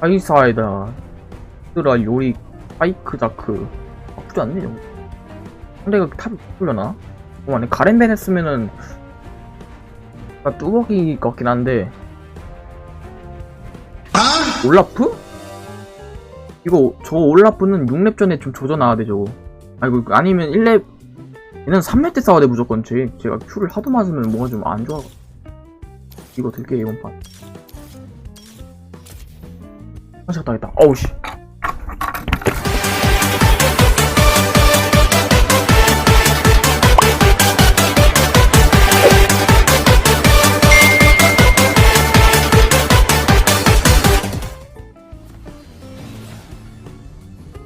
하이사이다. 스라 요리 파이크 자크. 나쁘지 않네 정 상대가 탑이 뚫려나? 어, 아니 가렌벤 했으면은 나 뚜벅이 같긴 한데. 올라프? 이거 저 올라프는 6렙 전에 좀 조져놔야 돼 저거. 아이고 아니면 1렙 얘는 3렙 때 싸워야 돼 무조건. 제 제가 큐를 하도 맞으면 뭐가 좀 안 좋아. 이거 들게 이번 판 한샷 당했다 어우 씨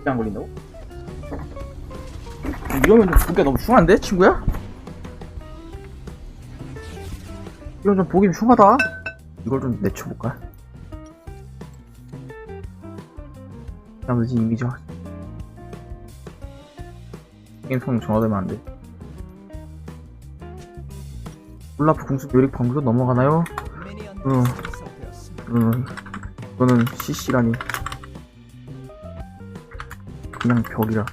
안 걸린다고? 이러면 좀 보기가 너무 흉한데 친구야? 이건 좀 보기 흉하다 이걸 좀 내쳐볼까? 나머지 이미지 확 게임 성능 정화되면 안돼 올라프 궁수 요릭 방구로 넘어가나요? 응. 응. 이거는 CC라니 그냥 벽이라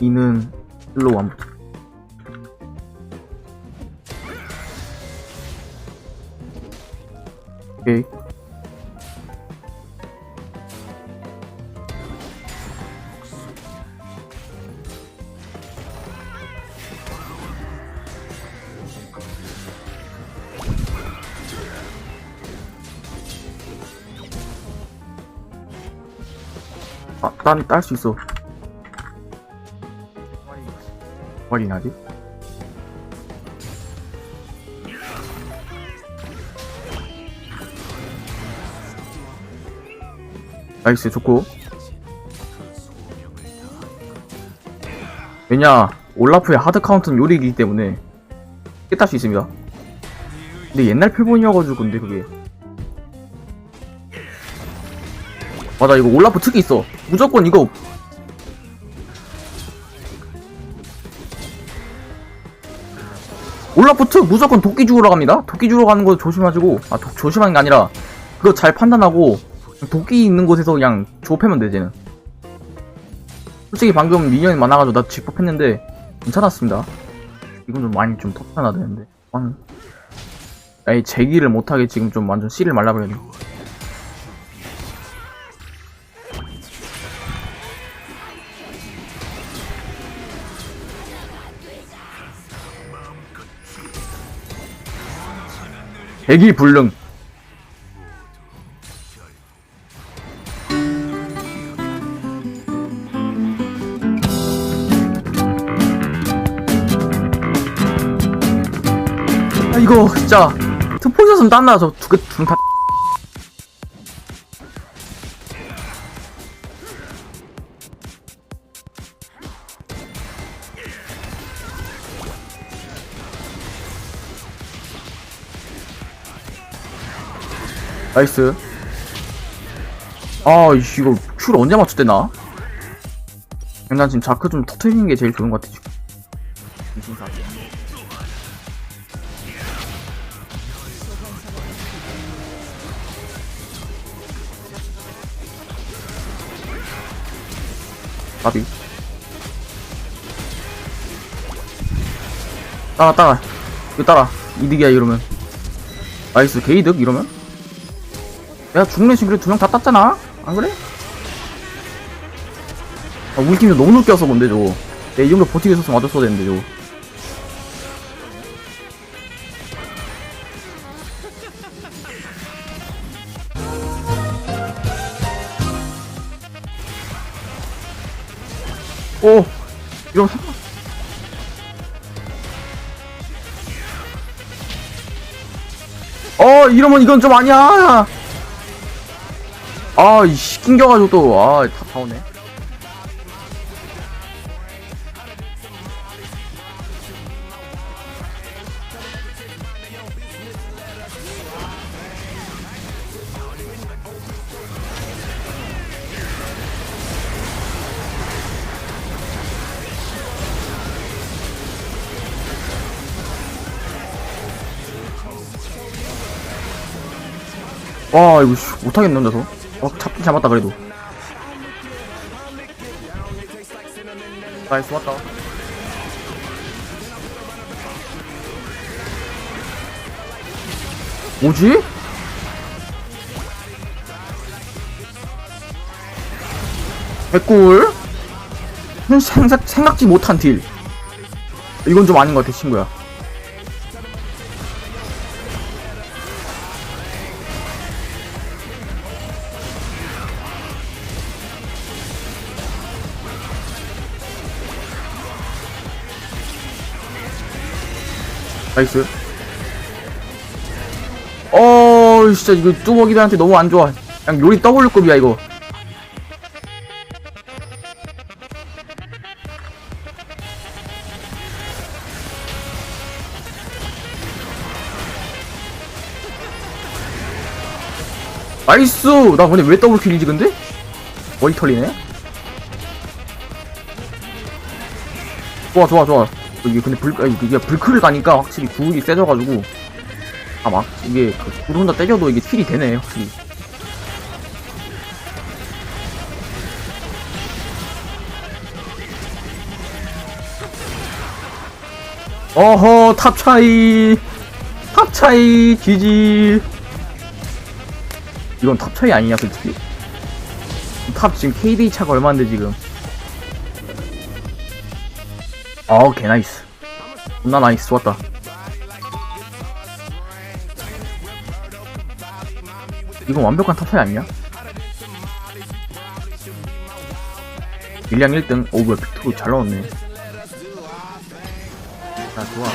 이는 일로 완부 오케이 아, 난딸수 있어. 머리 나지? 나이스, 좋고. 왜냐, 올라프의 하드 카운트는 요리이기 때문에 깨딸 수 있습니다. 근데 옛날 표본이어가지고, 근데 그게. 맞아, 이거 올라프 특이 있어. 무조건 이거 올라프트 무조건 도끼 죽으러 갑니다. 도끼 죽으러 가는 거 조심하시고, 아, 도- 조심하는 게 아니라, 그거 잘 판단하고, 도끼 있는 곳에서 그냥 조패면 돼, 쟤는. 솔직히 방금 미니언이 많아가지고 나 직법했는데, 괜찮았습니다. 이건 좀 많이 좀 터트려야 되는데. 아, 에이, 제기를 못하게 지금 좀 완전 씨를 말라버려야 돼. 대기 불능. 이거 진짜 특포 있었으면 딴나 저두개두개 다. 나이스. 아, 이씨, 이거 큐를 언제 맞췄대나? 난 지금 자크 좀 터트리는 게 제일 좋은 것 같아, 지금. 까비. 따라, 따라. 이거 따라. 이득이야, 이러면. 나이스, 게이득? 이러면? 내가 죽는 신 그래 두 명 다 땄잖아? 안 그래? 아, 우리 팀이 너무 늦게 와서 뭔데 저거 내가 이 정도 버티고 있었으면 맞았어야 되는데 저거 오! 상관 어 이러면 이건 좀 아니야 아 이 씨 낑겨가지고 또 아 다 다 오네 와 이거 씨, 못하겠네 혼자서. 어 잡긴 잡았다 그래도. 나이스 왔다. 뭐지? 백골? 생각, 생각지 못한 딜. 이건 좀 아닌 것 같아 친구야 나이스. 어 진짜 이거 뚜벅이들한테 너무 안 좋아. 그냥 요리 W급이야 이거. 나이스! 나 근데 왜 더블킬이지 근데? 머리 털리네? 좋아 좋아 좋아 이게 근데 불, 아니, 이게 불크를 가니까 확실히 구울이 세져가지고. 아막 이게 그불 혼자 때려도 이게 킬이 되네 확실히. 어허 탑 차이. 탑 차이 지지. 이건 탑 차이 아니냐 솔직히? 탑 지금 KD 차가 얼마인데 지금 어우 개 나이스. 존나 나이스. 좋았다. 이건 완벽한 탑 차이 아니냐? 일량 1등. 오 뭐야. 빅토르 잘 나왔네. 자 좋아